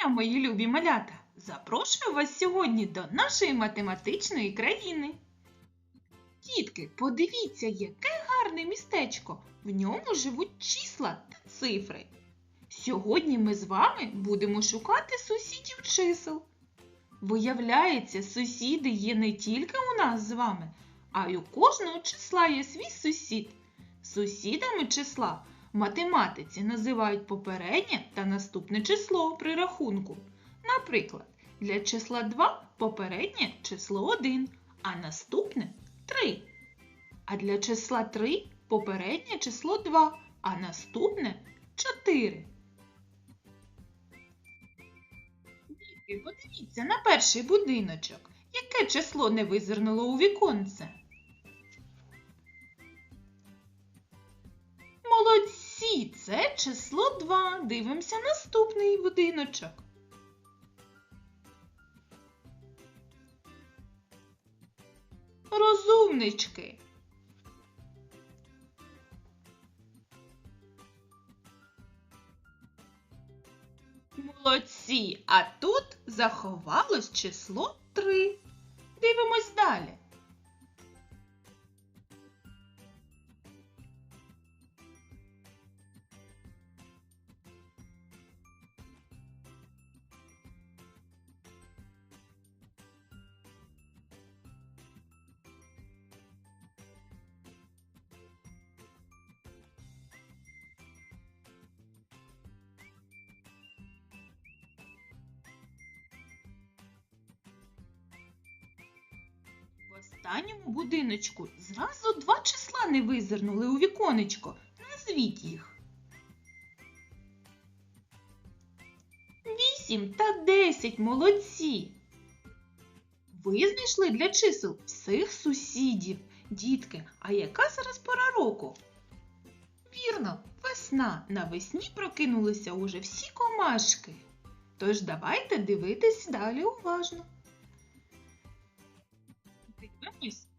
дня, мої любі малята! Запрошую вас сьогодні до нашої математичної країни. Дітки, подивіться, яке гарне містечко. В ньому живуть числа та цифри. Сьогодні ми з вами будемо шукати сусідів чисел. Виявляється, сусіди є не тільки у нас з вами, а й у кожного числа є свій сусід. Сусідами числа в математиці називають попереднє та наступне число при рахунку. Наприклад, для числа 2 попереднє число 1, а наступне 3. А для числа 3 попереднє число 2, а наступне 4. Дітки, подивіться на перший будиночок. Яке число не визирнуло у віконце? Число 2. Дивимося наступний будиночок. Розумнички. Молодці, а тут заховалось число 3. Дивимось далі. Останньому будиночку зразу два числа не визирнули у віконечко. Назвіть їх. Вісім та десять молодці. Ви знайшли для чисел всіх сусідів. Дітки, а яка зараз пора року? Вірно, весна. Навесні прокинулися уже всі комашки. Тож давайте дивитись далі уважно.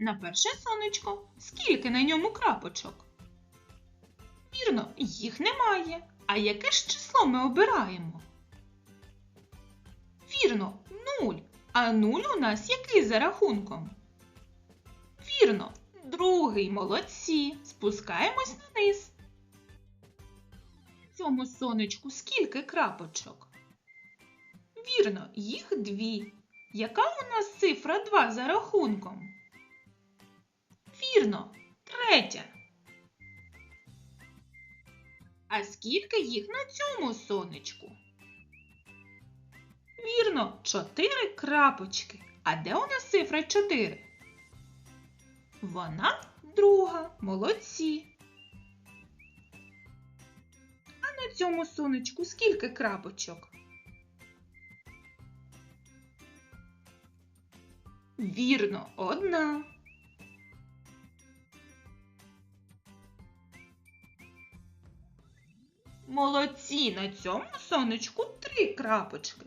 На перше сонечко. Скільки на ньому крапочок? Вірно, їх немає. А яке ж число ми обираємо? Вірно, нуль. А нуль у нас який за рахунком? Вірно, другий молодці. Спускаємось вниз. В цьому сонечку скільки крапочок? Вірно, їх дві. Яка у нас цифра 2 за рахунком? Вірно, третя. А скільки їх на цьому сонечку? Вірно, 4 крапочки. А де у нас цифра 4? Вона друга. Молодці. А на цьому сонечку скільки крапочок? Вірно, одна. Молодці, на цьому сонечку три крапочки.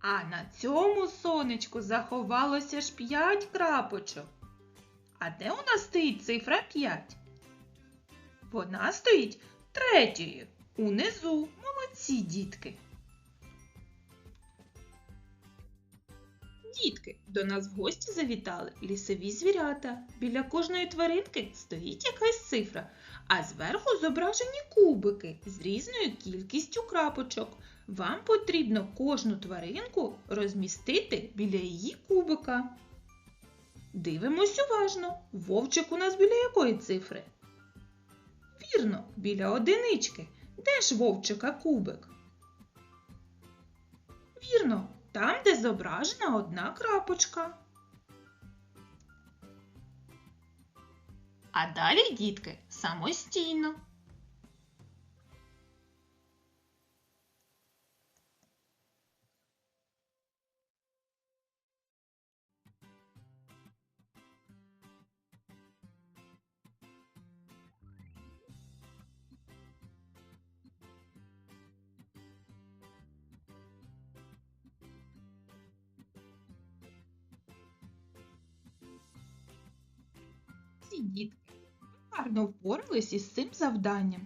А на цьому сонечку заховалося ж п'ять крапочок. А де у нас стоїть цифра 5? Вона стоїть третьою. Унизу. Молодці, дітки. Дітки, до нас в гості завітали лісові звірята. Біля кожної тваринки стоїть якась цифра, а зверху зображені кубики з різною кількістю крапочок. Вам потрібно кожну тваринку розмістити біля її кубика. Дивимось уважно. Вовчик у нас біля якої цифри? Вірно, біля одинички. Де ж вовчика кубик? Вірно, там, де зображена одна крапочка. А далі, дітки, самостійно. Дітки! Гарно впорались із цим завданням.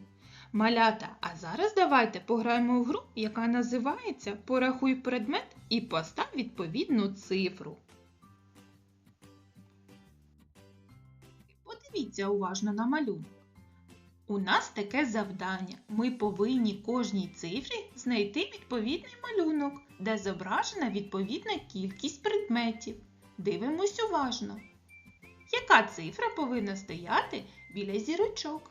Малята, а зараз давайте пограємо в гру, яка називається Порахуй предмет і постав відповідну цифру. Подивіться уважно на малюнок. У нас таке завдання. Ми повинні кожній цифрі знайти відповідний малюнок, де зображена відповідна кількість предметів. Дивимось уважно. Яка цифра повинна стояти біля зірочок?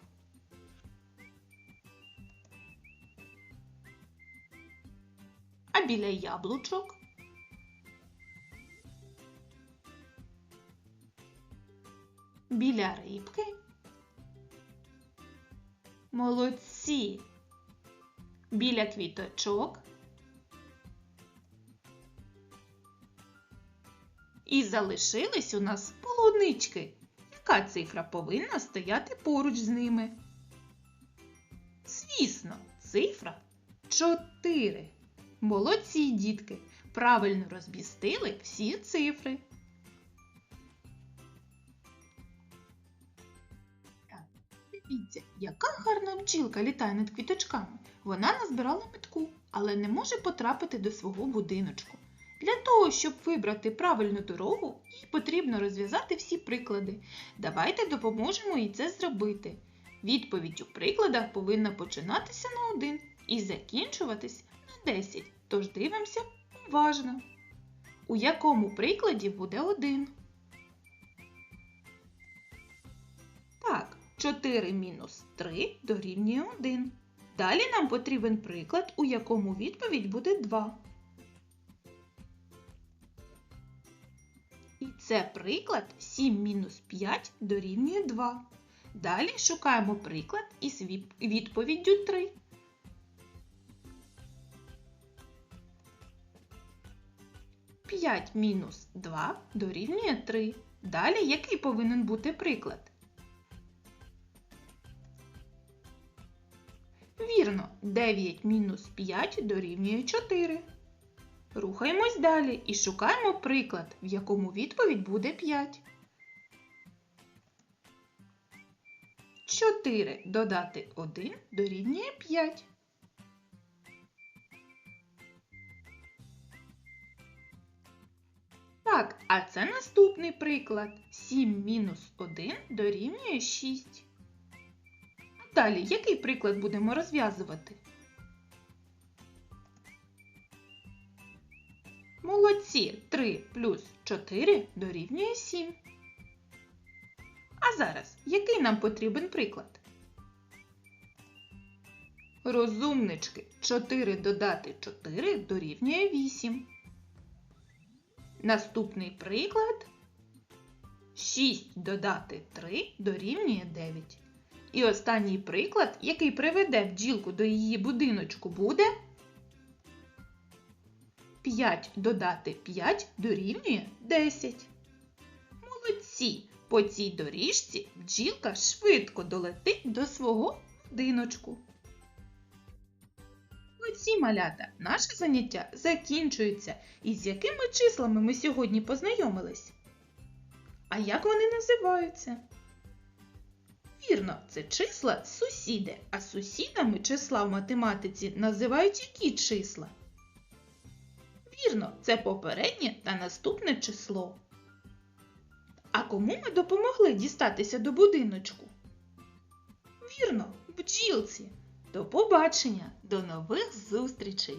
А біля яблучок? Біля рибки? Молодці! Біля квіточок? І залишились у нас полунички. Яка цифра повинна стояти поруч з ними? Звісно, цифра 4. Молодці, дітки! Правильно розмістили всі цифри. Дивіться, яка гарна бджілка літає над квіточками. Вона назбирала метку, але не може потрапити до свого будиночку. Для того, щоб вибрати правильну дорогу, їй потрібно розв'язати всі приклади. Давайте допоможемо їй це зробити. Відповідь у прикладах повинна починатися на 1 і закінчуватись на 10. Тож дивимося уважно. У якому прикладі буде 1? Так, 4 мінус 3 дорівнює 1. Далі нам потрібен приклад, у якому відповідь буде 2. Це приклад 7 мінус 5 дорівнює 2. Далі шукаємо приклад із відповіддю 3. П'ять мінус 2 дорівнює 3. Далі який повинен бути приклад? Вірно, 9 мінус 5 дорівнює 4. Рухаємось далі і шукаємо приклад, в якому відповідь буде 5. 4 додати 1 дорівнює 5. Так, а це наступний приклад. 7 мінус 1 дорівнює 6. Далі, який приклад будемо розв'язувати? Молодці 3 плюс 4 дорівнює 7. А зараз, який нам потрібен приклад? Розумнички 4 додати 4 дорівнює 8. Наступний приклад 6 додати 3 дорівнює 9. І останній приклад, який приведе бджілку до її будиночку, буде 5 додати 5 дорівнює 10. Молодці! По цій доріжці бджілка швидко долетить до свого будиночку. Молодці малята, наше заняття закінчується. І з якими числами ми сьогодні познайомились? А як вони називаються? Вірно, це числа сусіди, а сусідами числа в математиці називають які числа? Вірно, це попереднє та наступне число. А кому ми допомогли дістатися до будиночку? Вірно, бджілці. До побачення, до нових зустрічей!